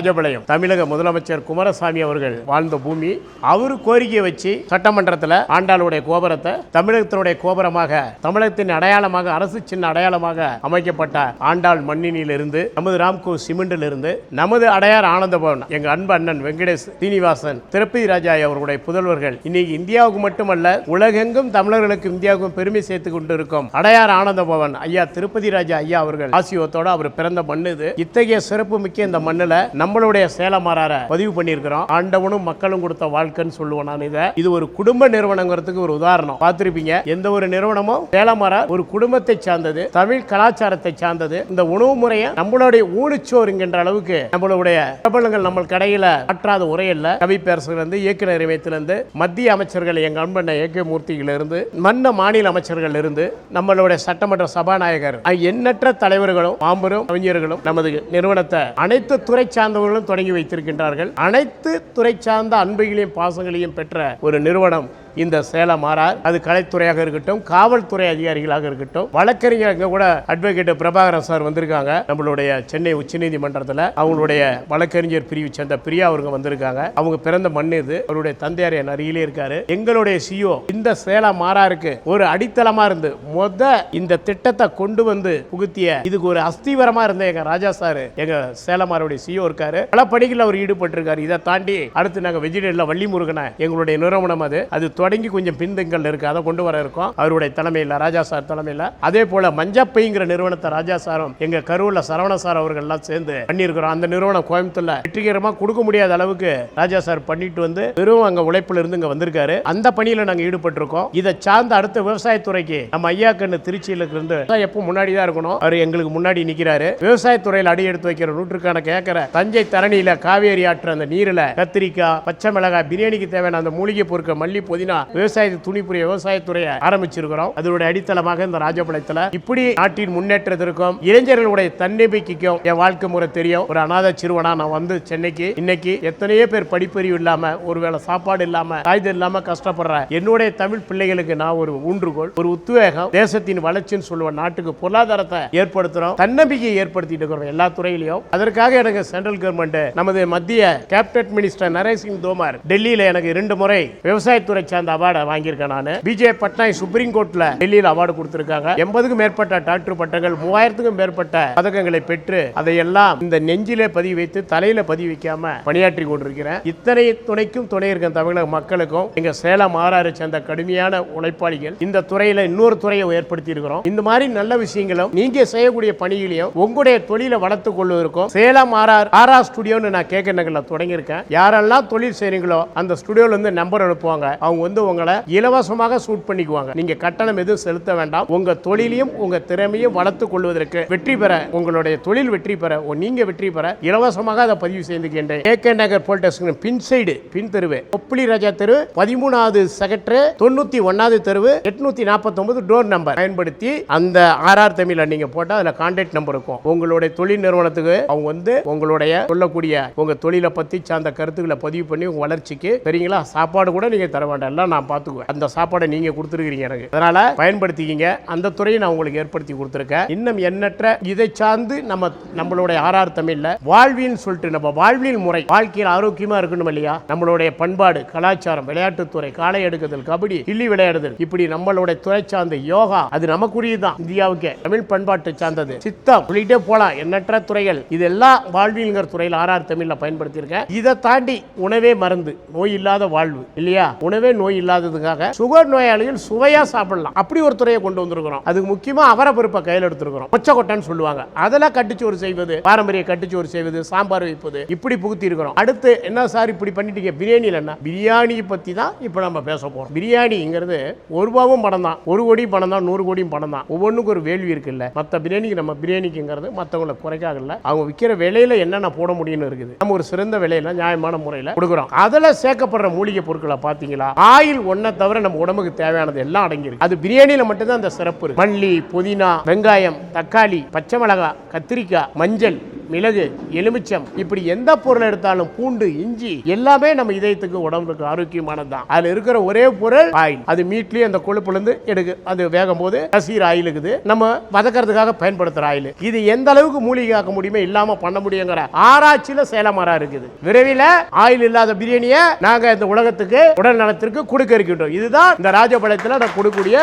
ராஜபாளையம். தமிழக முதலமைச்சர் குமாரசாமி அவர்கள் வாழ்ந்த பூமி அவர் கோரிக்கையை வச்சு சட்டமன்றத்தில் ஆண்டாளுடைய கோபுரத்தை தமிழகத்தினுடைய கோபுரமாக தமிழகத்தின் அடையாளமாக அரசு சின்ன அடையாளமாக அமைக்கப்பட்ட ஆண்டாள் மண்ணினிலிருந்து நமது ராம்கோ சிமெண்டில் இருந்து நமது அடையார் ஆனந்தபவன் எங்க அன்பு அண்ணன் வெங்கடேஷ் சீனிவாசன் திருப்பதி ராஜா அவர்களுடைய புதல்வர்கள் இன்னைக்கு இந்தியாவுக்கு மட்டுமல்ல உலகெங்கும் தமிழர்களுக்கு இந்தியாவுக்கும் பெருமை சேர்த்து கொண்டிருக்கும் அடையார் ஆனந்தபவன் ஐயா திருப்பதி ராஜா ஐயா அவர்கள் ஆசியோத்தோட அவர் பிறந்த மண்ணு இது. இத்தகைய சிறப்பு மிக்க இந்த மண்ணுல நம்மளுடைய சேலமாரார பதிவு பண்ணியிருக்கிறோம். ஆண்டவனும் மக்களும் கொடுத்த வாழ்க்கைன்னு சொல்லுவேன் நான் இதை. இது ஒரு குடும்ப நிறுவனங்கிறதுக்கு ஒரு உதாரணம். பார்த்துருப்பீங்க. எந்த ஒரு நிறுவனமும் சேலமாறார் ஒரு குடும்பத்தை சார்ந்தது தமிழ் கலாச்சாரத்தை சார்ந்தது இந்த உணவு முறையை நம்மளுடைய ஊழிச்சோறுங்கின்ற அளவுக்கு நம்மளுடைய பிரபலங்கள் நம்ம கடையில் மாற்றாத உரையில் கவி பேரசிலிருந்து இயக்குநர் இருந்து மத்திய அமைச்சர்கள் எங்கள் அன்பண்ண ஏகே மூர்த்தியிலிருந்து மன்ன மாநில அமைச்சர்கள் இருந்து நம்மளுடைய சட்டமன்ற சபாநாயகர் எண்ணற்ற தலைவர்களும் மாம்பெரும் கவிஞர்களும் நமது நிறுவனத்தை அனைத்து துறை சார்ந்த சார்ந்தவர்களும் தொடங்கி வைத்திருக்கின்றார்கள். அனைத்து துறை சார்ந்த அன்பைகளையும் பாசங்களையும் பெற்ற ஒரு நிறுவனம் இந்த சேலம் மாறார் அது கலைத்துறையாக இருக்கட்டும் காவல்துறை அதிகாரிகளாக இருக்கட்டும். வழக்கறிஞர் கூட அட்வொகேட் பிரபாகரன் சார் வந்திருக்காங்க. நம்மளுடைய சென்னை உச்சநீதிமன்றத்தில் அவங்களுடைய வழக்கறிஞர் பிரிவு சேர்ந்த பிரியா அவங்க வந்திருக்காங்க. அவங்க பிறந்த மண் இது. அவருடைய தந்தையார் என் அருகிலே இருக்காரு. எங்களுடைய சிஓ இந்த சேலம் மாறாருக்கு ஒரு அடித்தளமா இருந்து மொத இந்த திட்டத்தை கொண்டு வந்து புகுத்திய இதுக்கு ஒரு அஸ்திவரமா இருந்த எங்க ராஜா சார் எங்க சேலமாருடைய சிஓ இருக்காரு. பல பணிகள் அவர் ஈடுபட்டிருக்காரு. இதை தாண்டி அடுத்து நாங்கள் வெஜிடேரியன்ல வள்ளி முருகனை எங்களுடைய நிறுவனம் அது. அது தொடங்கி கொஞ்சம் பின்தங்கள் இருக்கு. அதை கொண்டு வர இருக்கோம். அவருடைய தலைமையில் ராஜா சார் தலைமையில். அதே போல மஞ்சப்பைங்கிற நிறுவனத்தை ராஜா சாரும் எங்க கரூர்ல சரவண சார் அவர்கள்லாம் சேர்ந்து பண்ணியிருக்கிறோம். அந்த நிறுவனம் கோயம்புத்தூர்ல வெற்றிகரமா கொடுக்க முடியாத அளவுக்கு ராஜா சார் பண்ணிட்டு வந்து வெறும் அங்க உழைப்புல இருந்து இங்க வந்திருக்காரு. அந்த பணியில நாங்க ஈடுபட்டிருக்கோம். இதை சார்ந்த அடுத்த விவசாயத்துறைக்கு நம்ம ஐயா கண்ணு திருச்சியில இருந்து எப்போ முன்னாடி தான் இருக்கணும். அவர் எங்களுக்கு முன்னாடி நிக்கிறாரு. விவசாயத்துறையில் அடி எடுத்து வைக்கிற நூற்றுக்கணக்கு ஏக்கரை தஞ்சை தரணியில காவேரி ஆற்று அந்த நீரில் கத்திரிக்காய் பச்சை மிளகாய் பிரியாணிக்கு தேவையான அந்த மூலிகை பொருட்கள் மல்லி புதினா விவசாய புரிய விவசாயத்துறையை ஆரம்பிச்சிருக்கிறோம். அதனுடைய அடித்தளமாக இந்த ராஜபாளையத்தில் இப்படி நாட்டின் முன்னேற்றத்திற்கும் இளைஞர்களுடைய தன்னம்பிக்கைக்கும் என் வாழ்க்கை முறை தெரியும். ஒரு அநாத சிறுவனா நான் வந்து சென்னைக்கு இன்னைக்கு எத்தனையோ பேர் படிப்பறிவு இல்லாம ஒருவேளை சாப்பாடு இல்லாம காய்கறி இல்லாம கஷ்டப்படுற என்னுடைய தமிழ் பிள்ளைகளுக்கு நான் ஒரு ஊன்றுகோல் ஒரு உத்வேகம். தேசத்தின் வளர்ச்சின்னு சொல்லுவேன் நாட்டுக்கு பொருளாதாரத்தை ஏற்படுத்துறோம் தன்னம்பிக்கையை ஏற்படுத்திட்டு இருக்கிறோம் எல்லா துறையிலையும். அதற்காக எனக்கு சென்ட்ரல் கவர்மெண்ட் நமது மத்திய கேபினட் மினிஸ்டர் நரேஷ் சிங் தோமர் டெல்லியில எனக்கு இரண்டு முறை விவசாயத்துறை அந்த அவார்டை வாங்கியிருக்கேன் நான். பிஜே பட்னாய் சுப்ரீம் கோர்ட்ல டெல்லியில் அவார்டு கொடுத்திருக்காங்க. எண்பதுக்கும் மேற்பட்ட டாக்டர் பட்டங்கள் மூவாயிரத்துக்கும் மேற்பட்ட பதக்கங்களை பெற்று அதையெல்லாம் இந்த நெஞ்சிலே பதிவு வைத்து தலையில பதிவு வைக்காம பணியாற்றி கொண்டிருக்கிறேன். இத்தனை துணைக்கும் துணை இருக்க தமிழக மக்களுக்கும். எங்க சேலம் ஆறாறு சேர்ந்த கடுமையான உழைப்பாளிகள். இந்த துறையில இன்னொரு துறையை ஏற்படுத்தி இருக்கிறோம். இந்த மாதிரி நல்ல விஷயங்களும் நீங்க செய்யக்கூடிய பணிகளையும் உங்களுடைய தொழிலை வளர்த்துக் கொள்வதற்கும் சேலம் ஆறார் ஆர்ஆர் ஸ்டுடியோன்னு நான் கேட்க நகரில் தொடங்கியிருக்கேன். யாரெல்லாம் தொழில் செய்றீங்களோ அந்த ஸ்டுடியோல இருந்து நம்பர் அனுப்புவாங்க. அவங்க வந்து உங்களை இலவசமாக சூட் பண்ணிக்குவாங்க. நீங்க கட்டணம் எதுவும் செலுத்த வேண்டாம். உங்க தொழிலையும் உங்க திறமையும் வளர்த்துக் கொள்வதற்கு வெற்றி பெற உங்களுடைய தொழில் வெற்றி பெற நீங்க வெற்றி பெற இலவசமாக அதை பதிவு செய்துகின்றேன் ஏகே நகர் போல்டெஸ்க் பின் சைடு பின் தெருவு. ஒப்பிலி ராஜா தெரு பதிமூணாவது செகட்டர் தொண்ணூத்தி ஒன்னாவது தெருவு எட்நூத்தி நாற்பத்தொன்பது டோர் நம்பர். பயன்படுத்தி அந்த ஆர்ஆர் தமிழ்ல நீங்க போட்டா அதுல கான்டாக்ட் நம்பர் இருக்கும். உங்களுடைய தொழில் நிறுவனத்துக்கு அவங்க வந்து உங்களுடைய சொல்லக்கூடிய உங்க தொழிலை பத்தி சார்ந்த கருத்துக்களை பதிவு பண்ணி உங்க வளர்ச்சிக்கு சரிங்களா? சாப்பாடு கூட நீங்க தர வேண்டாம். எல்லாம் நான் பார்த்துக்குவேன் அந்த சாப்பாடை நீங்க கொடுத்துருக்கீங்க எனக்கு. அதனால பயன்படுத்திக்கிங்க. அந்த துறையை நான் உங்களுக்கு ஏற்படுத்தி கொடுத்துருக்கேன். இன்னும் எண்ணற்ற இதை சார்ந்து நம்ம நம்மளுடைய ஆர்ஆர் தமிழ்ல வாழ்வின்னு சொல்லிட்டு நம்ம வாழ்வியல் முறை வாழ்க்கையில் ஆரோக்கியமா இருக்கணும் இல்லையா? நம்மளுடைய பண்பாடு கலாச்சாரம் விளையாட்டுத்துறை காளை எடுக்குதல் கபடி கிள்ளி விளையாடுதல் இப்படி நம்மளுடைய துறை சார்ந்த யோகா அது நமக்குரியதுதான். இந்தியாவுக்கு தமிழ் பண்பாட்டை சார்ந்தது. சித்தம் சொல்லிட்டே போலாம். எண்ணற்ற துறைகள். இதெல்லாம் வாழ்வியல்ங்கிற துறையில் ஆர்ஆர் தமிழ்ல பயன்படுத்தியிருக்கேன். இதை தாண்டி உணவே மருந்து நோய் இல்லாத வாழ்வு இல்லையா? உணவே நோய் இல்லாததுக்காக சுகர் நோயாளிகள் சுவையா சாப்பிடலாம். அப்படி ஒரு துறையை கொண்டு வந்திருக்கிறோம். அதுக்கு முக்கியமா அவரப்பருப்பை கையில் எடுத்திருக்கிறோம். கொச்சக்கொட்டைன்னு சொல்லுவாங்க. அதெல்லாம் கட்டுச்சோறு செய்வது பாரம்பரிய கட்டுச்சோறு செய்வது சாம்பார் வைப்பது இப்படி புகுத்தி இருக்கிறோம். அடுத்து என்ன சார் இப்படி பண்ணிட்டீங்க? பிரியாணியில் என்ன பிரியாணியை பத்தி தான் இப்போ நம்ம பேச போறோம். பிரியாணிங்கிறது ஒரு ரூபாவும் பணம் தான். ஒரு கோடி பணம் தான் நூறு கோடியும் பணம் தான். ஒவ்வொன்றுக்கும் ஒரு வேள்வி இருக்குல்ல. மற்ற பிரியாணிக்கு நம்ம பிரியாணிக்குங்கிறது மற்றவங்களை குறைக்காகல அவங்க விற்கிற விலையில என்னென்ன போட முடியும்னு இருக்குது. நம்ம ஒரு சிறந்த விலையில நியாயமான முறையில் கொடுக்குறோம். அதில் சேர்க்கப்படுற மூலிகை பொருட்களை பார்த்தீங்களா? ஆயில் ஒன்றை தவிர நம்ம உடம்புக்கு தேவையானது எல்லாம் அடங்கியிருக்கு. அது பிரியாணியில் மட்டும்தான் அந்த சிறப்பு இருக்கு. மல்லி புதினா வெங்காயம் தக்காளி பச்சை மிளகாய் கத்திரிக்காய் மஞ்சள் மிளகு எலுமிச்சம். இப்படி எந்த பொருள் எடுத்தாலும் பூண்டு இஞ்சி எல்லாமே நம்ம இதயத்துக்கு உடம்புக்கு ஆரோக்கியமானது தான் அதில் இருக்கிற ஒரே பொருள் ஆயில். அது மீட்லேயே அந்த கொழுப்புலேருந்து எடுக்கு. அது வேகும் போது கசீர் ஆயில் இருக்குது. நம்ம வதக்கிறதுக்காக பயன்படுத்துகிற ஆயில். இது எந்த அளவுக்கு மூலிகை ஆக்க முடியுமே இல்லாமல் பண்ண முடியுங்கிற ஆராய்ச்சியில சேலமரா இருக்குது. விரைவில் ஆயில் இல்லாத பிரியாணியை நாங்க இந்த உலகத்துக்கு உடல் நலத்திற்கு கொடுக்க இருக்கின்றோம். இதுதான் இந்த ராஜபாளையத்தில் நான் கொடுக்கக்கூடிய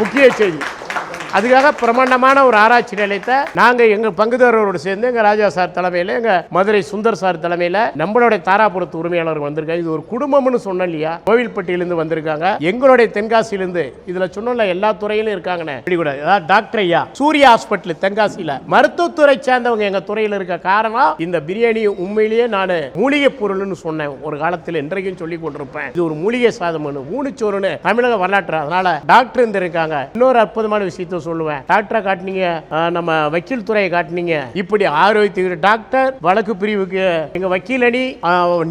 முக்கிய செய்தி. அதுக்காக பிரமாண்டமான ஒரு ஆராய்ச்சி நிலையத்தை நாங்கள் எங்கள் பங்குதாரரோடு சேர்ந்து எங்கள் ராஜா சார் தலைமையில் எங்கள் மதுரை சுந்தர் சார் தலைமையில் நம்மளுடைய தாராபுரத்து உரிமையாளர் வந்திருக்காங்க. இது ஒரு குடும்பம்னு சொன்னோம் இல்லையா? கோவில்பட்டியிலேருந்து வந்திருக்காங்க. எங்களுடைய தென்காசியிலேருந்து இதில் சொன்னோம்ல எல்லா துறையிலும் இருக்காங்கண்ணே கூட அதாவது டாக்டர் ஐயா சூர்யா ஹாஸ்பிட்டல் தென்காசியில். மருத்துவத்துறை சேர்ந்தவங்க எங்கள் துறையில் இருக்க காரணம் இந்த பிரியாணி உண்மையிலேயே நான் மூலிகை பொருள்னு சொன்னேன் ஒரு காலத்தில் இன்றைக்கும் சொல்லி கொண்டிருப்பேன். இது ஒரு மூலிகை சாதம் ஊனிச்சோறுன்னு தமிழக வரலாற்று அதனால டாக்டர் இருந்திருக்காங்க இன்னொரு அற்புதமான விஷயத்த சொல்லுவேன். டாக்டரை காட்டினீங்க நம்ம வக்கீல் துறையை காட்டினீங்க. இப்படி ஆரோக்கியத்துக்கு டாக்டர் வழக்கு பிரிவுக்கு எங்க வக்கீல் அணி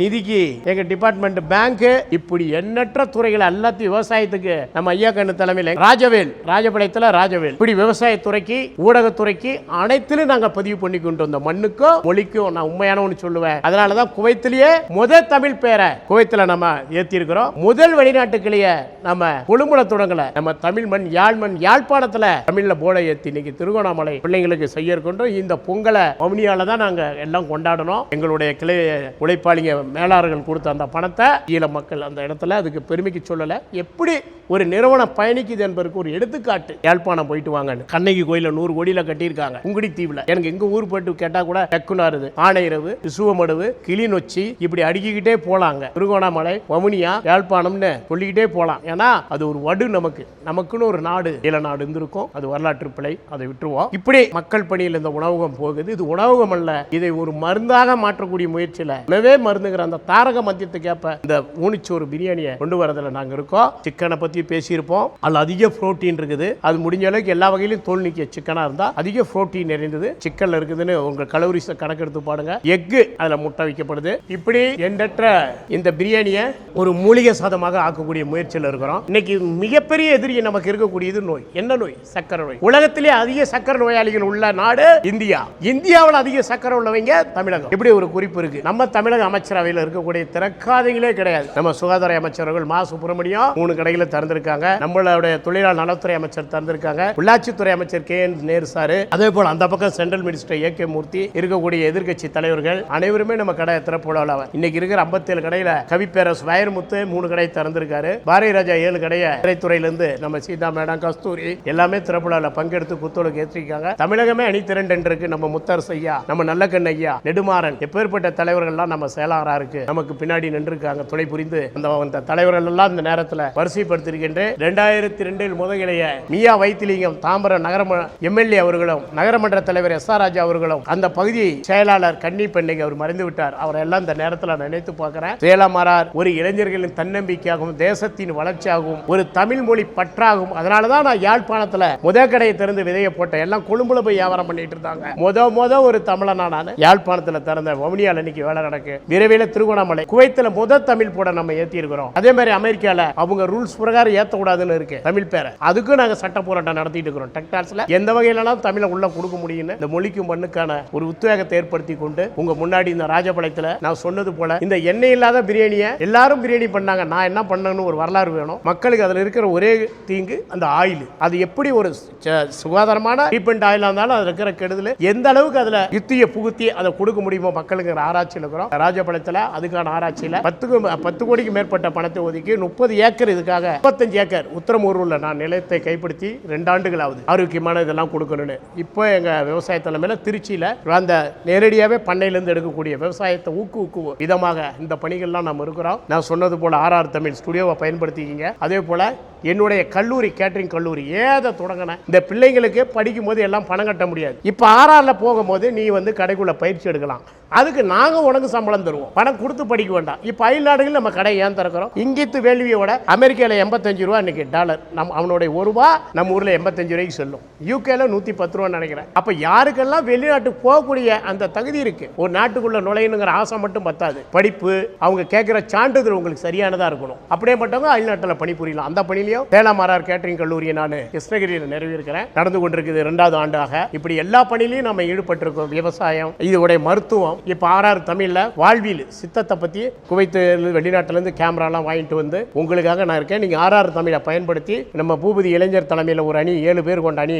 நிதிக்கு எங்க டிபார்ட்மெண்ட் பேங்க் இப்படி எண்ணற்ற துறைகள் எல்லாத்தையும் விவசாயத்துக்கு நம்ம ஐயா கண்ணு தலைமையில் ராஜவேல் ராஜபாளையத்தில் ராஜவேல். இப்படி விவசாயத்துறைக்கு ஊடகத்துறைக்கு அனைத்திலும் நாங்கள் பதிவு பண்ணி கொண்டு வந்த மண்ணுக்கும் மொழிக்கும் நான் உண்மையான ஒன்று சொல்லுவேன். அதனால தான் குவைத்திலேயே முதல் தமிழ் பேரை குவைத்தில் நம்ம ஏற்றிருக்கிறோம் முதல் வெளிநாட்டு கிளைய நம்ம கொழும்புல தொடங்கல. நம்ம தமிழ் மண் யாழ் மண் யாழ்ப்பாணத்தில் தமிழ்ல போர்டை ஏத்தி இன்னைக்கு திருகோணாமலை பிள்ளைங்களுக்கு செய்ய இருக்கின்றோம் இந்த பொங்கலை வவுனியால தான் நாங்க எல்லாம் கொண்டாடணும். எங்களுடைய கிளை உழைப்பாளிங்க மேலாளர்கள் கொடுத்த அந்த பணத்தை ஈழ மக்கள் அந்த இடத்துல அதுக்கு பெருமைக்கு சொல்லல. எப்படி ஒரு நிறுவனம் பயணிக்குது என்பதற்கு ஒரு எடுத்துக்காட்டு. யாழ்ப்பாணம் போயிட்டு வாங்கன்னு. கண்ணகி கோயில நூறு கோடியில கட்டியிருக்காங்க. உங்குடி தீவுல. எனக்கு எங்க ஊர் போயிட்டு கேட்டா கூட டக்குனாருது ஆனையிரவு சுவமடுவு கிளிநொச்சி இப்படி அடுக்கிக்கிட்டே போலாங்க. திருகோணாமலை வவுனியா யாழ்ப்பாணம்னு சொல்லிக்கிட்டே போலாம். ஏன்னா அது ஒரு வடு நமக்கு. நமக்குன்னு ஒரு நாடு ஈழ நாடு அது வரலாற்று பிழை. அதை விட்டுருவோம். இப்படி மக்கள் பணியில் இந்த உணவகம் போகுது. இது உணவகம் அல்ல. இதை ஒரு மருந்தாக மாற்றக்கூடிய முயற்சியில உணவே மருந்துங்கிற அந்த தாரக மத்தியத்துக்கு ஏற்ப இந்த ஊனிச்சோறு பிரியாணியை கொண்டு வரதுல நாங்க இருக்கோம். சிக்கனை பத்தி பேசியிருப்போம். அதுல அதிக புரோட்டீன் இருக்குது. அது முடிஞ்ச அளவுக்கு எல்லா வகையிலும் தோல் நீக்கிய சிக்கனா இருந்தா அதிக புரோட்டீன் நிறைந்தது. சிக்கன்ல இருக்குதுன்னு உங்க கலோரிஸ் கணக்கெடுத்து பாருங்க. எக்கு அதுல முட்டை வைக்கப்படுது. இப்படி எண்ணற்ற இந்த பிரியாணியை ஒரு மூலிகை சாதமாக ஆக்கக்கூடிய முயற்சியில் இருக்கிறோம். இன்னைக்கு மிகப்பெரிய எதிரி நமக்கு இருக்கக்கூடியது நோய். என்ன நோய்? சக்கரை நோய் உலகத்திலே அதிக சக்கரை நோயாளிகள் உள்ள நாடு இந்தியா. இந்தியாவில் அதிக சக்கரை உள்ளவங்க தமிழகம். இப்படி ஒரு குறிப்பு இருக்கு. நம்ம தமிழக அமைச்சரவையில் இருக்கக்கூடிய திறக்காதீங்களே கிடையாது. நம்ம சுகாதார அமைச்சர்கள் மா. சுப்பிரமணியம் மூணு கடைகளை திறந்திருக்காங்க. நம்மளுடைய தொழிலாளர் நலத்துறை அமைச்சர் திறந்திருக்காங்க. உள்ளாட்சித்துறை அமைச்சர் கே. என். நேரு சாரு. அதே போல அந்த பக்கம் central minister A. K. Murthy இருக்கக்கூடிய எதிர்க்கட்சி தலைவர்கள் அனைவருமே நம்ம கடை திறப்புள்ள இன்னைக்கு இருக்கிற 57 கடையில கவிப்பேரஸ் வயர்முத்து மூணு கடை திறந்திருக்காரு. பாரதி ராஜா ஏழு கடையை திரைத்துறையிலிருந்து நம்ம சீதா மேடம் கஸ்தூரி எல்லாமே திறப்புலால பங்கெடுத்து குத்தோலுக்கு ஏற்றிருக்காங்க தமிழகமே அணி திரண்டு இருக்கு நம்ம முத்தரசு ஐயா நம்ம நல்ல கண்ணையா நெடுமாறன் எப்பேற்பட்ட தலைவர்கள்லாம் நம்ம செயலாளரா இருக்கு. நமக்கு பின்னாடி நின்றுருக்காங்க. துணை புரிந்து அந்த அந்த தலைவர்கள் எல்லாம் இந்த நேரத்தில் வரிசைப்படுத்திருக்கின்றேன். ரெண்டாயிரத்தி ரெண்டில் முதலிய மியா வைத்திலிங்கம் தாம்பரம் நகரம எம்எல்ஏ அவர்களும் நகரமன்ற தலைவர் எஸ் ஆர் ராஜா அவர்களும் அந்த பகுதி செயலாளர் கன்னி பெண்ணை அவர் மறைந்து விட்டார். அவரை எல்லாம் இந்த நேரத்தில் நான் நினைத்து பார்க்கிறேன். சேலமாறார் ஒரு இளைஞர்களின் தன்னம்பிக்கையாகவும் தேசத்தின் வளர்ச்சியாகவும் ஒரு தமிழ் மொழி பற்றாகும் அதனால தான் நான் யாழ்ப்பாணத்தில் முத கடையை திறந்து விதைய போட்டேன் எல்லாம் கொழும்புல போய் வியாபாரம் பண்ணிட்டு இருந்தாங்க. முத முத ஒரு தமிழனா நான் யாழ்ப்பாணத்தில் திறந்த வவுனியால் இன்னைக்கு வேலை நடக்கு. விரைவில் திருகோணமலை குவைத்தில் முத தமிழ் போட நம்ம ஏத்தி இருக்கிறோம் அதே மாதிரி அமெரிக்கால அவங்க ரூல்ஸ் பிரகாரம் ஏற்றக்கூடாதுன்னு இருக்கு தமிழ் பேரை. அதுக்கும் நாங்க சட்ட போராட்டம் நடத்திட்டு இருக்கிறோம். டெக்டாஸ்ல எந்த வகையிலலாம் தமிழை உள்ள கொடுக்க முடியும்னு இந்த மொழிக்கும் மண்ணுக்கான ஒரு உத்வேகத்தை ஏற்படுத்தி கொண்டு உங்க முன்னாடி இந்த ராஜபாளையத்துல நான் சொன்னது போல இந்த எண்ணெய் இல்லாத பிரியாணியை எல்லாரும் பிரியாணி பண்ணாங்க. நான் என்ன பண்ணணும்னு ஒரு வரலாறு வேணும். மக்களுக்கு அதுல இருக்கிற ஒரே தீங்கு அந்த ஆயில். அது எப்படி ஒரு ச- சுகாதாரமான ட்ரீட்மெண்ட் ஆயிலாக இருந்தாலும் அதில் இருக்கிற கெடுதல். எந்த அளவுக்கு அதில் யுத்தியை புகுத்தி அதை கொடுக்க முடியுமோ மக்களுக்கு ஆராய்ச்சியில் இருக்கிறோம். ராஜபாளையத்துல அதுக்கான ஆராய்ச்சியில் பத்துக்கு பத்து கோடிக்கு மேற்பட்ட பணத்தை ஒதுக்கி முப்பது ஏக்கர் இதுக்காக முப்பத்தஞ்சு ஏக்கர் உத்தரமூர்ல நான் நிலத்தை கைப்படுத்தி ரெண்டு ஆண்டுகள் ஆகுது ஆரோக்கியமான இதெல்லாம் கொடுக்கணும்னு. இப்போ எங்கள் விவசாய தலைமையில் திருச்சியில் அந்த நேரடியாகவே பண்ணையிலேருந்து எடுக்கக்கூடிய விவசாயத்தை ஊக்குவிக்கும் விதமாக இந்த பணிகள்லாம் நம்ம இருக்கிறோம். நான் சொன்னது போல் ஆர்ஆர் தமிழ் ஸ்டுடியோவை பயன்படுத்திக்கிங்க. அதே போல் என்னுடைய கல்லூரி கேட்டரிங் கல்லூரி. ஏதை தொடங்கினேன் இந்த பிள்ளைங்களுக்கு படிக்கும் போது எல்லாம் பணம் கட்ட முடியாது. இப்போ ஆர்ஆரில் போகும்போது நீ வந்து கடைக்குள்ளே பயிற்சி எடுக்கலாம். அதுக்கு நாங்கள் உனக்கு சம்பளம் தருவோம். பணம் கொடுத்து படிக்க வேண்டாம். இப்போ அயல் நாடுகள் நம்ம கடை ஏன் திறக்கிறோம்? இங்கித்து வேள்வியோட அமெரிக்காவில் எண்பத்தஞ்சு ரூபா இன்னைக்கு டாலர். நம் அவனுடைய ஒரு ரூபா நம்ம ஊரில் எண்பத்தஞ்சு ரூபாய்க்கு செல்லும். யூகேல நூற்றி பத்து ரூபான்னு நினைக்கிறேன். அப்போ யாருக்கெல்லாம் வெளிநாட்டுக்கு போகக்கூடிய அந்த தகுதி இருக்கு? ஒரு நாட்டுக்குள்ள நுழையணுங்கிற ஆசை மட்டும் பத்தாது. படிப்பு அவங்க கேட்குற சான்றிதழ் உங்களுக்கு சரியானதாக இருக்கணும். அப்படியே மட்டும் அயல்நாட்டில் பணிபுரியலாம். அந்த பணியிலையும் சேலமாரார் கேட்டரிங் கல்லூரியை நான் கிருஷ்ணகிரியில் நிறைவேற்கிறேன் நடந்து கொண்டிருக்குது ரெண்டாவது ஆண்டாக. இப்படி எல்லா பணியிலையும் நம்ம ஈடுபட்டிருக்கோம். விவசாயம் இதோடைய மருத்துவம். இப்போ ஆறாறு தமிழில் வாழ்வியல் சித்தத்தை பற்றி குவைத்து வெளிநாட்டிலேருந்து கேமராலாம் வாங்கிட்டு வந்து உங்களுக்காக நான் இருக்கேன். நீங்கள் ஆறாறு தமிழை பயன்படுத்தி நம்ம பூபதி இளைஞர் தலைமையில் ஒரு அணி ஏழு பேர் கொண்ட அணி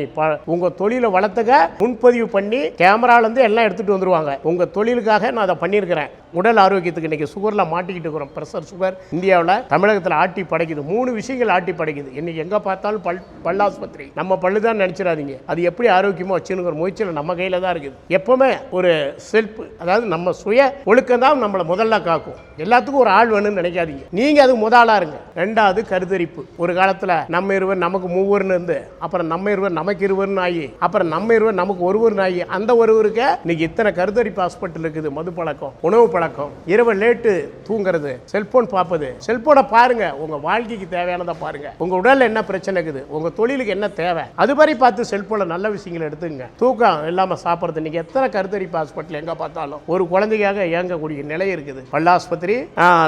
உங்கள் தொழிலை வளர்த்துக்க முன்பதிவு பண்ணி கேமராலேருந்து எல்லாம் எடுத்துகிட்டு வந்துருவாங்க. உங்கள் தொழிலுக்காக நான் அதை பண்ணியிருக்கிறேன். உடல் ஆரோக்கியத்துக்கு இன்னைக்கு சுகரில் மாட்டிக்கிட்டு இருக்கிறோம். ப்ரெஷர் சுகர் இந்தியாவில் தமிழகத்தில் ஆட்டி படைக்குது. மூணு விஷயங்கள் ஆட்டி படைக்குது இன்னைக்கு எங்கே பார்த்தாலும் பல் பல்லாஸ்பத்திரி. நம்ம பல்லு தான் நினச்சிடாதீங்க. அது எப்படி ஆரோக்கியமாக வச்சுங்கிற முயற்சியில் நம்ம கையில் தான் இருக்குது. எப்போவுமே ஒரு செல்ஃப் அதாவது நம்ம சுய ஒழுக்கம் தான் நம்மளை முதல்ல காக்கும். எல்லாத்துக்கும் ஒரு ஆள் வேணும்னு நினைக்காதீங்க. நீங்கள் அது முதலாக இருங்க. ரெண்டாவது கருத்தரிப்பு. ஒரு காலத்தில் நம்ம இருவர் நமக்கு மூவர்னு இருந்து அப்புறம் நம்ம இருவர் நமக்கு இருவர்னு ஆகி அப்புறம் நம்ம இருவர் நமக்கு ஒருவர்னு ஆகி அந்த ஒருவருக்கு இன்னைக்கு இத்தனை கருத்தரிப்பு ஹாஸ்பிட்டல் இருக்குது. மது பழக்கம் உணவு பழக்கம். இரவு லேட்டு தூங்குறது செல்போன் பார்ப்பது. செல்போனை பாருங்க. உங்கள் வாழ்க்கைக்கு தேவையானதை பாருங்க. உங்க உடல்ல என்ன பிரச்சனை இருக்குது? உங்க தொழிலுக்கு என்ன தேவை? அது மாதிரி பார்த்து செல்போன்ல நல்ல விஷயங்களை எடுத்துங்க தூக்கம் இல்லாம சாப்பிட்றது. இன்னைக்கு எத்தனை கருத்தரிப்பு ஹாஸ்பிட்டல் எங்க பார்த்தாலும் ஒரு குழந்தைக்காக இயங்கக்கூடிய நிலை இருக்குது. பல்லாஸ்பத்திரி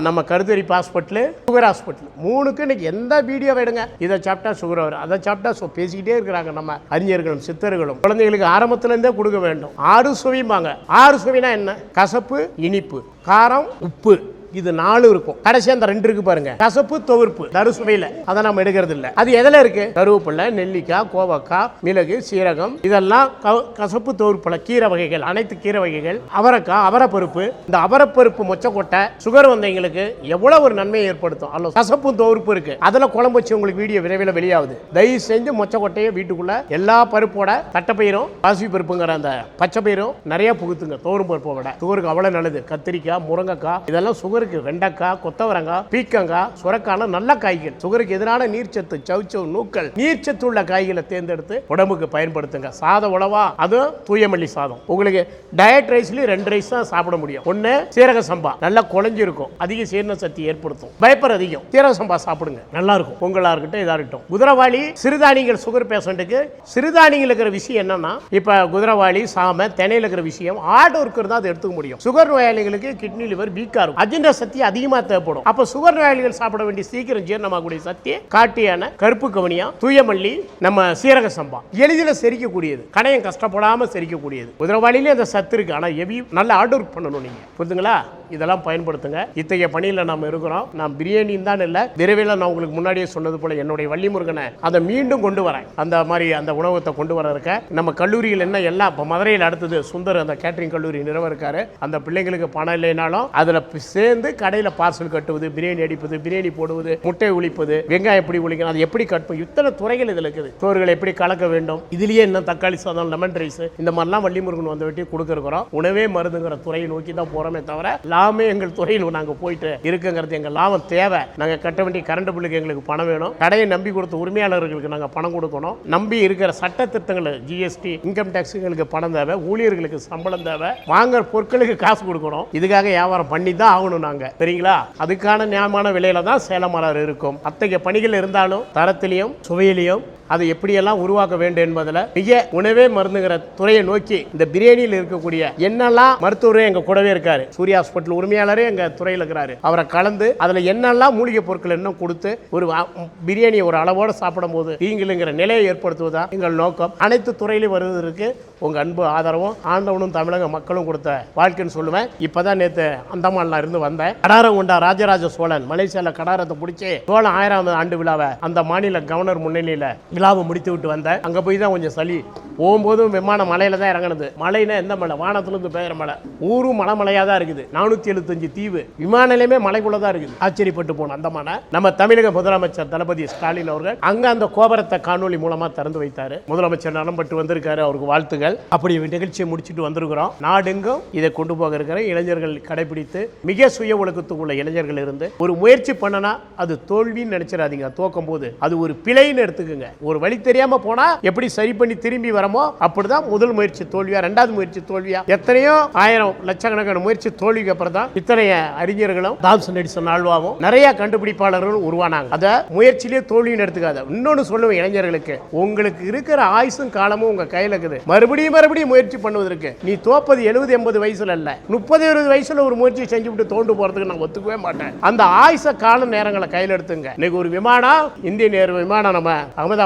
நம்ம கருத்தரிப்பு ஹாஸ்பிட்டல் சுகர் ஹாஸ்பிட்டல் மூணுக்கு இன்னைக்கு எந்த வீடியோ எடுங்க? இதை சாப்பிட்டா சுகர் வரும். அதை சாப்பிட்டா ஸோ பேசிக்கிட்டே இருக்கிறாங்க நம்ம அறிஞர்களும் சித்தர்களும். குழந்தைகளுக்கு ஆரம்பத்துலேருந்தே கொடுக்க வேண்டும். ஆறு சுவிம்பாங்க. ஆறு சுவைனா என்ன? கசப்பு இனிப்பு. காரம் உப்பு. இது நாலு இருக்கும். கடைசி அந்த ரெண்டு இருக்கு பாருங்க. கசப்பு துவர்ப்பு. தருசுவையில் அதை நம்ம எடுக்கிறது இல்லை அது எதுல இருக்கு? கருவேப்பிலை நெல்லிக்காய் கோவக்காய் மிளகு சீரகம். இதெல்லாம் க- கசப்பு தொவிர்ப்புல கீரை வகைகள். அனைத்து கீரை வகைகள். அவரைக்காய் அவரப்பருப்பு. இந்த அவரைப்பருப்பு மொச்சக்கொட்டை சுகர் வந்தவங்களுக்கு எவ்வளவு ஒரு நன்மையை ஏற்படுத்தும். அல்ல கசப்பு தொவிர்ப்பு இருக்கு. அதுல குழம்பு வச்சு உங்களுக்கு வீடியோ விரைவில் வெளியாகுது. தயவு செஞ்சு மொச்சக்கொட்டையை வீட்டுக்குள்ள எல்லா பருப்போட தட்டைப்பயிரும் பாசி பருப்புங்கிற அந்த பச்சை பயிரும் நிறைய புகுத்துங்க. தோறும் பருப்பை விட. சுகருக்கு அவ்வளவு நல்லது. கத்திரிக்காய் முருங்கைக்காய் இதெல்லாம் சுகர் சுகருக்கு வெண்டைக்காய் கொத்தவரங்காய் பீக்கங்காய் சுரக்கான நல்ல காய்கள். சுகருக்கு எதிரான நீர்ச்சத்து சவுச்சவு நூக்கள். நீர்ச்சத்து உள்ள காய்களை தேர்ந்தெடுத்து உடம்புக்கு பயன்படுத்துங்க. சாத உழவா அதுவும் தூயமல்லி சாதம். உங்களுக்கு டயட் ரைஸ்லயும் ரெண்டு ரைஸ் தான் சாப்பிட முடியும். ஒண்ணு சீரக சம்பா நல்லா குழஞ்சிருக்கும். அதிக சீரண சக்தி ஏற்படுத்தும். பயப்பர் அதிகம். சீரக சம்பா சாப்பிடுங்க. நல்லா இருக்கும். பொங்கலா இருக்கட்டும் இதா இருக்கட்டும். குதிரவாளி சிறுதானியங்கள் சுகர் பேஷண்ட்டுக்கு சிறுதானியங்கள் இருக்கிற விஷயம் என்னன்னா இப்ப குதிரவாளி சாம திணையில இருக்கிற விஷயம் ஆடு இருக்கிறதா அதை எடுத்துக்க முடியும். சுகர் நோயாளிகளுக்கு கிட்னி லிவர் வீக்கா இருக்கும் சக்தி அதிகமாக தேவைப்படும். அப்ப சுகர் நோயாளிகள் சாப்பிட வேண்டிய சீக்கிரம் ஜீரணமாகக்கூடிய சக்தி காட்டியான கருப்பு கவனியா தூயமல்லி நம்ம சீரக சம்பா. எளிதில் செரிக்கக்கூடியது. கணையம் கஷ்டப்படாமல் செரிக்கக்கூடியது. குதிரவாளியிலே அந்த சத்து இருக்கு. ஆனால் எவி நல்ல ஆர்டர் ஒர்க் பண்ணணும் நீங்க. புரிதுங்களா இதெல்லாம் பயன்படுத்துங்க. இத்தகைய பணியில் நாம் இருக்கிறோம். நான் பிரியாணின்னு தான் இல்லை. விரைவில் நான் உங்களுக்கு முன்னாடியே சொன்னது போல என்னுடைய வள்ளிமுருகனை அதை மீண்டும் கொண்டு வரேன். அந்த மாதிரி அந்த உணவத்தை கொண்டு வர இருக்க. நம்ம கல்லூரியில் என்ன எல்லாம்? இப்போ மதுரையில் அடுத்தது சுந்தர் அந்த கேட்டரிங் கல்லூரி நிறுவ இருக்காரு. அந்த பிள்ளைங்களுக்கு பணம் இல்லைனாலும் அதில் சேர்ந்து கடையில் பார்சல் கட்டுவது பிரியாணி அடிப்பது பிரியாணி போடுவது முட்டை ஒழிப்பது வெங்காயம் எப்படி ஒழிக்கணும் அது எப்படி கட் இத்தனை துறைகள் இதில் இருக்குது. சோறுகளை எப்படி கலக்க வேண்டும்? இதுலேயே இன்னும் தக்காளி சாதம் லெமன் ரைஸ் இந்த மாதிரிலாம் வள்ளிமுருகன் வந்து வெட்டி கொடுக்குறோம் உணவே மருந்துங்கிற துறையை நோக்கி தான் போகிறோமே தவிர லாமே எங்கள் துறையில் நாங்கள் போயிட்டு இருக்குங்கிறது எங்கள் லாபம் தேவை. நாங்கள் கட்ட வேண்டிய கரண்ட் பில்லுக்கு எங்களுக்கு பணம் வேணும். கடையை நம்பி கொடுத்த உரிமையாளர்களுக்கு நாங்கள் பணம் கொடுக்கணும். நம்பி இருக்கிற சட்ட திட்டங்கள் ஜிஎஸ்டி இன்கம் டேக்ஸ் எங்களுக்கு பணம் தேவை ஊழியர்களுக்கு சம்பளம் தேவை. வாங்குற பொருட்களுக்கு காசு கொடுக்கணும். இதுக்காக வியாபாரம் பண்ணி தான் ஆகணும் நாங்கள் சரிங்களா அதுக்கான நியாயமான விலையில தான் சேலமலர் இருக்கும். அத்தகைய பணிகள் இருந்தாலும் தரத்திலையும் சுவையிலையும் அதை எப்படியெல்லாம் உருவாக்க வேண்டும் என்பதில் மிக உணவே மருந்துங்கிற துறையை நோக்கி இந்த பிரியாணியில் இருக்கக்கூடிய என்னெல்லாம் மருத்துவரே எங்கள் கூடவே இருக்காரு. சூரிய ஹாஸ்பிட்டல் உரிமையாளரே எங்கள் துறையில் இருக்கிறாரு. அவரை கலந்து அதில் என்னெல்லாம் மூலிகை பொருட்கள் இன்னும் கொடுத்து ஒரு வா- பிரியாணியை ஒரு அளவோடு சாப்பிடும் போது தீங்கிலுங்கிற நிலையை ஏற்படுத்துவதுதான் எங்கள் நோக்கம். அனைத்து துறையிலும் வருவதற்கு உங்க அன்பு ஆதரவும் ஆண்டவனும் தமிழக மக்களும் கொடுத்த வாழ்க்கைன்னு சொல்லுவேன். இப்பதான் நேற்று அந்தமான்ல இருந்து வந்தேன். கடாரம் கொண்டா ராஜராஜ சோழன் மலேசியாவில் கடாரத்தை பிடிச்சி சோழன் ஆயிரம் ஆண்டு விழாவை அந்த மாநில கவர்னர் முன்னிலையில் விழாவை முடித்து விட்டு வந்தேன். அங்கே போய் தான் கொஞ்சம் சளி. போகும்போதும் விமானம் மலையில் தான் இறங்குனது. மலைனா எந்த மலை? வானத்துலேருந்து பெய்கிற மலை. ஊரும் மலை மலையாக தான் இருக்குது. நானூற்றி எழுபத்தஞ்சு தீவு. விமான நிலையமே மலைக்குள்ளே தான் இருக்குது. ஆச்சரியப்பட்டு போன மலை. நம்ம தமிழக முதலமைச்சர் தளபதி ஸ்டாலின் அவர்கள் அங்கே அந்த கோபுரத்தை காணொளி மூலமாக திறந்து வைத்தார். முதலமைச்சர் நலம்பட்டு வந்திருக்காரு. அவருக்கு வாழ்த்துகள். அப்படி நிகழ்ச்சியை முடிச்சுட்டு வந்திருக்கிறோம். நாடெங்கும் இதை கொண்டு போக இருக்கிற இளைஞர்கள் கடைபிடித்து மிக சுய ஒழுக்கத்துக்குள்ள இளைஞர்கள் இருந்து ஒரு முயற்சி பண்ணனா அது தோல்வின்னு நினைச்சிடாதீங்க. தோக்கும் போது அது ஒரு பிழைன்னு எடுத்துக்கோங்க. ஒரு வழி தெரியாம போனா எப்படி சரி பண்ணி திரும்பி வரமோ அப்படிதான் முதல் முயற்சி தோல்வியா ரெண்டாவது முயற்சி தோல்வியா. எத்தனையோ ஆயிரம் லட்சக்கணக்கான முயற்சி தோல்விக்கு அப்புறம் தான் இத்தனைய அறிஞர்களும் தாம்சன் எடிசன் ஆழ்வாவும் நிறைய கண்டுபிடிப்பாளர்களும் உருவானாங்க. அதை முயற்சியிலே தோல்வின்னு எடுத்துக்காத. இன்னொன்னு சொல்லுவேன் இளைஞர்களுக்கு. உங்களுக்கு இருக்கிற ஆயுசும் காலமும் உங்க கையில இருக்குது. மறுபடியும் மறுபடியும் முயற்சி பண்ணுவதற்கு. நீ தோப்பது எழுபது எண்பது வயசுல இல்ல. முப்பது இருபது வயசுல ஒரு முயற்சி செஞ்சு விட்டு தோண்டு போறதுக்கு நான் ஒத்துக்கவே மாட்டேன். அந்த ஆயுச கால நேரங்களை கையில் எடுத்துங்க. இன்னைக்கு ஒரு விமானம் இந்தியன் ஏர் விமானம் நம்ம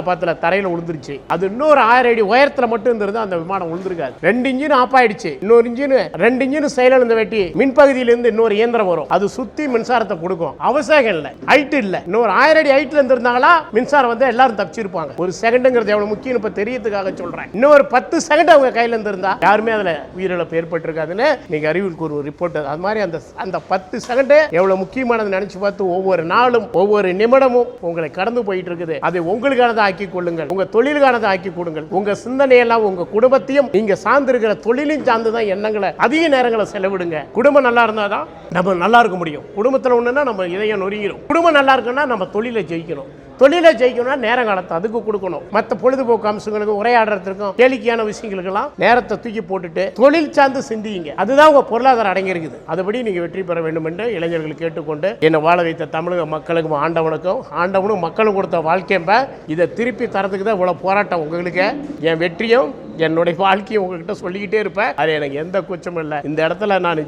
அகமதாபாத்ல தரையில விழுந்துருச்சு அது இன்னொரு ஆயிரம் அடி உயரத்தில் மட்டும் இருந்திருந்தா அந்த விமானம் விழுந்திருக்காது ரெண்டு இன்ஜின் ஆஃப் ஆயிடுச்சு. இன்னொரு இன்ஜின் ரெண்டு இன்ஜின் செயல வெட்டி மின்பகுதியிலிருந்து இன்னொரு இயந்திரம் வரும். அது சுத்தி மின்சாரத்தை கொடுக்கும். அவசியம் இல்லை. ஹைட் இல்லை. இன்னொரு ஆயிரம் அடி ஹைட்ல இருந்திருந்தாங்களா மின்சாரம் வந்து எல்லாரும் தப்பிச்சிருப்பாங்க. ஒரு செகண்டுங்கிறது எவ்வளவு முக்கியம் இப்ப தெரியறதுக்காக சொல்றேன். இன்னொரு பத்து செகண்ட் அவங்க கையில இருந்திருந்தா யாருமே அதுல உயிரிழப்பு ஏற்பட்டிருக்காதுன்னு நீங்க அறிவியலுக்கு ஒரு ரிப்போர்ட் அது மாதிரி அந்த அந்த பத்து செகண்டு எவ்வளவு முக்கியமானது நினைச்சு பார்த்து ஒவ்வொரு நாளும் ஒவ்வொரு நிமிடமும் உங்களை கடந்து போயிட்டு இருக்குது. அதை உங்களுக்கானதாக ஆக்கி கொள்ளுங்கள். உங்க தொழிலுக்கானதை ஆக்கி கொடுங்கள். உங்க சிந்தனையெல்லாம் உங்க குடும்பத்தையும் நீங்க சார்ந்திருக்கிற தொழிலையும் சார்ந்து தான் எண்ணங்களை அதிக நேரங்களை செலவிடுங்க. குடும்பம் நல்லா இருந்தால் தான் நம்ம நல்லா இருக்க முடியும். குடும்பத்தில் ஒன்றுனா நம்ம இதயம் நொறுங்கிடும் குடும்பம் நல்லா இருக்குன்னா நம்ம தொழிலை ஜெயிக்கணும். தொழிலை ஜெயிக்கணும்னா நேரம் காலத்தை அதுக்கு கொடுக்கணும். மற்ற பொழுதுபோக்கு அம்சங்களுக்கு உரையாடுறதுக்கும் கேளிக்கையான விஷயங்களுக்கெல்லாம் நேரத்தை தூக்கி போட்டுட்டு தொழில் சார்ந்து சிந்தியுங்க. அதுதான் உங்க பொருளாதாரம் அடங்கியிருக்குது அதுபடி நீங்க வெற்றி பெற வேண்டும் என்று இளைஞர்கள் கேட்டுக்கொண்டு என்னை வாழ வைத்த தமிழக மக்களுக்கும் ஆண்டவனுக்கும் ஆண்டவனும் மக்களும் கொடுத்த வாழ்க்கையம்ப இதை திருப்பி தரதுக்கு தான் இவ்வளோ போராட்டம் உங்களுக்கு. என் வெற்றியும் என்னுடைய வாழ்க்கையும் உங்ககிட்ட சொல்லிக்கிட்டே இருப்பேன். அது எனக்கு எந்த கூச்சமும் இல்லை. இந்த இடத்துல நான்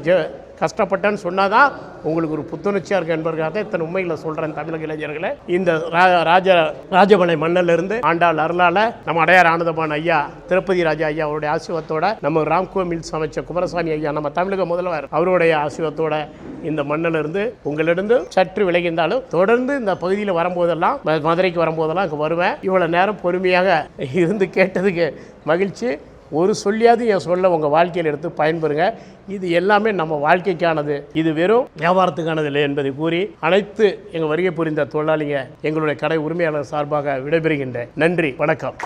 கஷ்டப்பட்டேன்னு கஷ்டப்பட்டேன்னு சொன்னாதான் உங்களுக்கு ஒரு புத்துணர்ச்சியாக இருக்கு என்பதற்காக தான் இத்தனை உண்மைகளை சொல்கிறேன் தமிழக இளைஞர்களை. இந்த ரா- ராஜ ராஜமலை மண்ணிலிருந்து ஆண்டாள் அருளால நம்ம அடையார் ஆனந்தபான் ஐயா திருப்பதி ராஜா ஐயா அவருடைய ஆசீர்வாதத்தோட நம்ம ராம்கோ மில்ஸ் அமைச்சர் குமரசாமி ஐயா நம்ம தமிழக முதல்வர் அவருடைய ஆசீர்வாதத்தோட இந்த மண்ணிலிருந்து உங்களிடம் சற்று விலகியிருந்தாலும் தொடர்ந்து இந்த பகுதியில் வரும்போதெல்லாம் ம- மதுரைக்கு வரும்போதெல்லாம் இங்கே வருவேன். இவ்வளோ நேரம் பொறுமையாக இருந்து கேட்டதுக்கு மகிழ்ச்சி. ஒரு சொல்லியாவது என் சொல்ல உங்கள் வாழ்க்கையில் எடுத்து பயன்பெறுங்க. இது எல்லாமே நம்ம வாழ்க்கைக்கானது. இது வெறும் வியாபாரத்துக்கானது இல்லை என்பதை கூறி அனைத்து எங்கள் வருகை புரிந்த தொழிலாளிங்க எங்களுடைய கடை உரிமையாளர் சார்பாக விடைபெறுகின்றேன். நன்றி வணக்கம்.